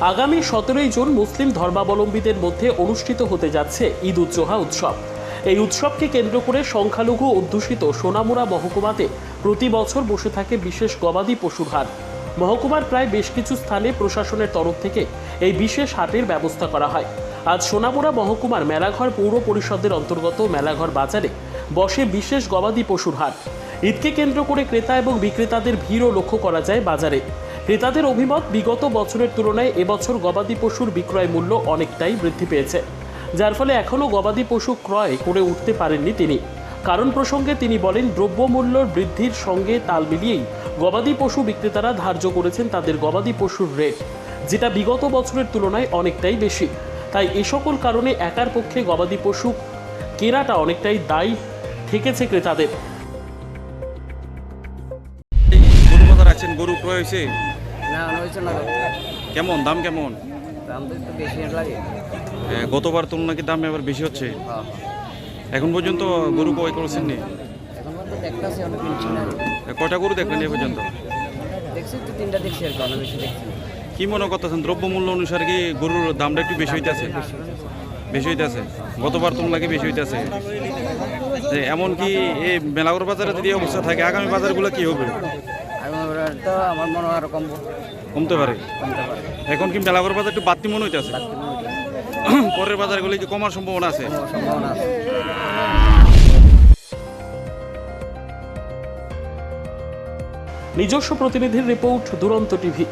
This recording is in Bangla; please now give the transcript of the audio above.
আগামী সতেরোই জুন মুসলিম ধর্মাবলম্বীদের মধ্যে অনুষ্ঠিত হতে যাচ্ছে ঈদ উজ্জোহা উৎসব। এই উৎসবকে কেন্দ্র করে সংখ্যালঘু অধ্যুষিত সোনামুড়া মহকুমাতে প্রতি বছর বসে থাকে বিশেষ গবাদি পশুর হাট মহকুমার প্রায় বেশ কিছু স্থানে প্রশাসনের তরফ থেকে এই বিশেষ হাটের ব্যবস্থা করা হয়। আজ সোনামুড়া মহকুমার মেলাঘর পৌর পরিষদের অন্তর্গত মেলাঘর বাজারে বসে বিশেষ গবাদি পশুর হাট ঈদকে কেন্দ্র করে ক্রেতা এবং বিক্রেতাদের ভিড়ও লক্ষ্য করা যায় বাজারে। ক্রেতাদের অভিমত বিগত বছরের তুলনায় এবছর গবাদি পশুর বিক্রয় মূল্য অনেকটাই বৃদ্ধি পেয়েছে, যার ফলে এখনও গবাদি পশু ক্রয় করে উঠতে পারেননি তিনি। কারণ প্রসঙ্গে তিনি বলেন, দ্রব্যমূল্যর বৃদ্ধির সঙ্গে তাল মিলিয়েই গবাদি পশু বিক্রেতারা ধার্য করেছেন তাদের গবাদি পশুর রেট, যেটা বিগত বছরের তুলনায় অনেকটাই বেশি। তাই এ সকল কারণে একার পক্ষে গবাদি পশু কেনাটা অনেকটাই দায়ী ঠেকেছে ক্রেতাদের। গরু ক্রয় হয়েছে? কেমন দাম কেমন? এ, গতবার তুলনা কি দাম এবার বেশি হচ্ছে? হ্যাঁ এখন পর্যন্ত গরু ক্রয় করেছেন নি? কয়টা গরু দেখলেন এ পর্যন্ত? কি মনে করতেছেন দ্রব্যমূল্য অনুসারে কি গরুর দামটা একটু বেশি হইতেছে? বেশি হইতেছে। গতবার তুলনা কি বেশি হইতেছে? যে এমন কি এই মেলাগর বাজারে যদি অবস্থা থাকে আগামী বাজারগুলো কি হবে? তো আমার মনে হয় আরও কম কমতে পারে? কমতে পারে। এখন কি মেলাঘর বাজার একটু বাড়তি মনে হইতেছে? পরের বাজারগুলো কি কমার সম্ভাবনা আছে। সম্ভাবনা আছে। নিজস্ব প্রতিনিধির রিপোর্ট দুরন্ত টিভি।